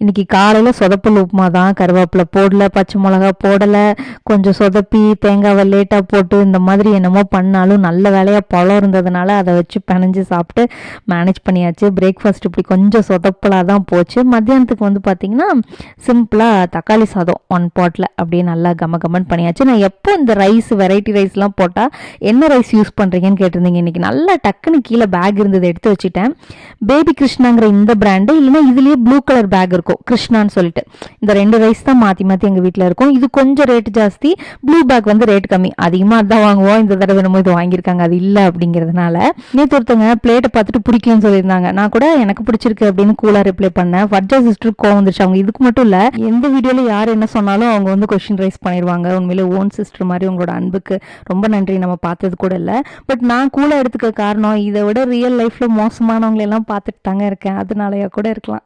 இன்னைக்கு காலையில் சொதப்பல் உப்புமா தான் கருவேப்பிலை போடல பச்சை மிளகா போடலை கொஞ்சம் சொதப்பி தேங்காவை லேட்டாக போட்டு இந்த மாதிரி என்னமோ பண்ணாலும் நல்ல வேலையாக பழம் இருந்ததுனால அதை வச்சு பிணைஞ்சு சாப்பிட்டு மேனேஜ் பண்ணியாச்சு. பிரேக்ஃபாஸ்ட் இப்படி கொஞ்சம் சொதப்பலாக தான் போச்சு. மத்தியானத்துக்கு வந்து பார்த்திங்கன்னா சிம்பிளாக தக்காளி சாதம் ஒன் பாட்டில் அப்படியே நல்லா கம கமன் பண்ணியாச்சு. நான் எப்போ இந்த ரைஸ் வெரைட்டி ரைஸ்லாம் போட்டால் என்ன ரைஸ் யூஸ் பண்ணுறீங்கன்னு கேட்டிருந்தீங்க. இன்றைக்கி நல்லா டக்குன்னு கீழே பேக் இருந்தது எடுத்து வச்சுட்டேன். பேபி கிருஷ்ணாங்கிற இந்த பிராண்டு இல்லைன்னா இதுலேயே ப்ளூ கலர் பேக் இருக்கும். கிருஷ்ணான்னு சொல்லிட்டு. இந்த ரெண்டு ரைஸ் தான் மாற்றி மாற்றி எங்கள் வீட்டில் இருக்கும். இது கொஞ்சம் ரேட் ஜாஸ்தி. ப்ளூ பேக் வந்து ரேட் கம்மி. அதிகமாக அதான் வாங்குவோம். இந்த தடவை என்னமோ இது வாங்கியிருக்காங்க. அது இல்லை அப்படிங்கிறதுனால. நேற்று ஒருத்தவங்க பிளேட்டை பார்த்துட்டு பிடிக்கலன்னு சொல்லியிருந்தாங்க. நான் கூட எனக்கு பிடிச்சிருக்கு அப்படின்னு கூலாக ரிப்ளை பண்ணேன். ஃபர்ஜா சிஸ்டர் கோவம் வந்துருச்சு. அவங்க இதுக்கு மட்டும் இல்லை எந்த வீடியோவில் யார் என்ன சொன்னாலும் அவங்க வந்து கொஷின் ரைஸ் பண்ணிடுவாங்க உண்மையிலே ஓன் சிஸ்டர் மாதிரி உங்களோட அன்புக்கு ரொம்ப நன்றி. நம்ம பார்த்தது கூட இல்லை. பட் நான் கூலாக எடுத்துக்க காரணம் இதை விட ரியல் லைஃப்பில் மோசமானவங்களெல்லாம் பார்த்துட்டு தாங்க இருக்கேன். அதனாலயா கூட இருக்கலாம்.